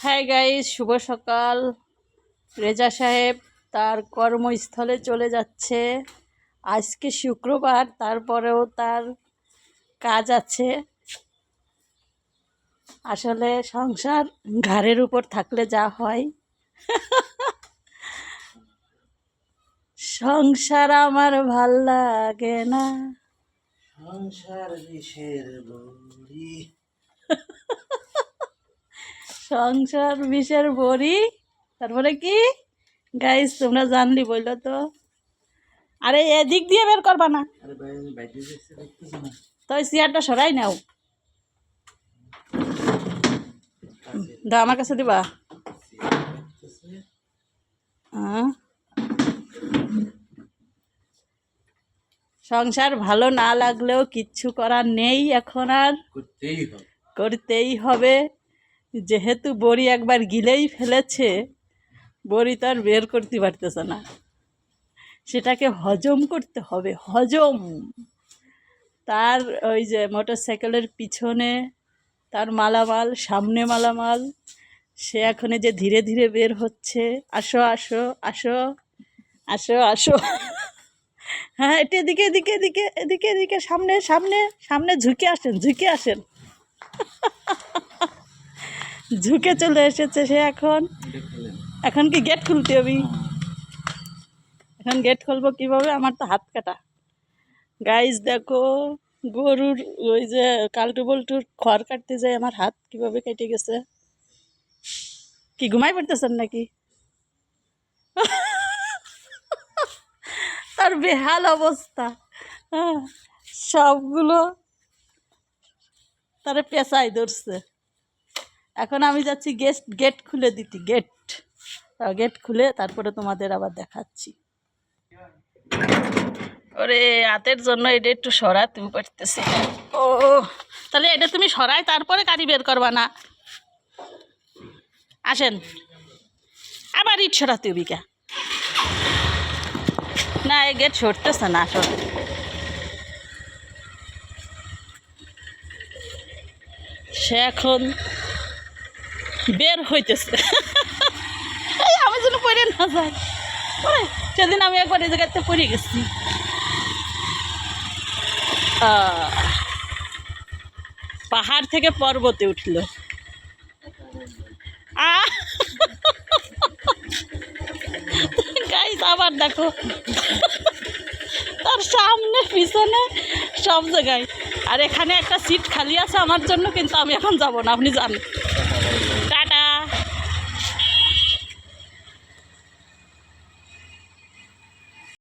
হ্যাঁ গাইস শুভ সকাল। রেজা সাহেব তার কর্মস্থলে চলে যাচ্ছে। আজকে শুক্রবার, তারপরেও তার কাজ আছে। আসলে সংসার ঘাড়ের উপর থাকলে যা হয়। সংসার আমার ভালো লাগে না। সংসার বিষের সংসার বিষের বড়ি। তারপরে কি? গাইস তোমরা জানলি বলল তো। আরে এদিক দিয়ে বের করবা না। তো ওই চেয়ারটা সরাই নাও। দাও আমার কাছে দিবা। সংসার ভালো না লাগলেও কিচ্ছু করার নেই এখন আর। করতেই হবে। যেহেতু বড়ি একবার গিলেই ফেলেছে, বড়ি তো আর বের করতে পারতেছে না। সেটাকে হজম করতে হবে, হজম। তার ওই যে মোটর সাইকেলের পিছনে তার মালামাল, সামনে মালামাল, সে এখন যে ধীরে ধীরে বের হচ্ছে। আসো আসো আসো আসো আসো। হ্যাঁ এটা এদিকে এদিকে এদিকে এদিকে এদিকে, সামনে সামনে সামনে ঝুঁকে আসেন ঝুঁকে আসেন। ঝুঁকে চলে এসেছে সে এখন। এখন কি গেট খুলতে হবে? এখন গেট খুলবো কীভাবে? আমার তো হাত কাটা। গাইজ দেখো, গরুর ওই যে কালটু বল্টুর খড় কাটতে যায়, আমার হাত কীভাবে কেটে গেছে? কি ঘুমাই পড়তেছেন নাকি? তার বেহাল অবস্থা। সবগুলো তারা পেঁচাই ধরছে। এখন আমি যাচ্ছি গেট গেট খুলে দিতি, গেট। গেট খুলে তারপরে তোমাদের আবার দেখাচ্ছি। ওরে, হাতের জন্য এটা একটু সরাতে পারতেছি। না। ও, তাহলে এটা তুমি সরাই, তারপরে কারি বের করবা না। আসেন। আবার ইট সরাতে হবি কে না, এই গেট সরতেছে না আসলে সে এখন বের হইতেছে। আমি যেন পড়ে না যাই সেদিন আমি একবার এই জায়গাতে পড়ে গেছি। পাহাড় থেকে পর্বতে উঠল। আবার দেখো। তার সামনে, পিছনে, সব জায়গায়। আর এখানে একটা সিট খালি আছে আমার জন্য, কিন্তু আমি এখন যাব না, আপনি টাটা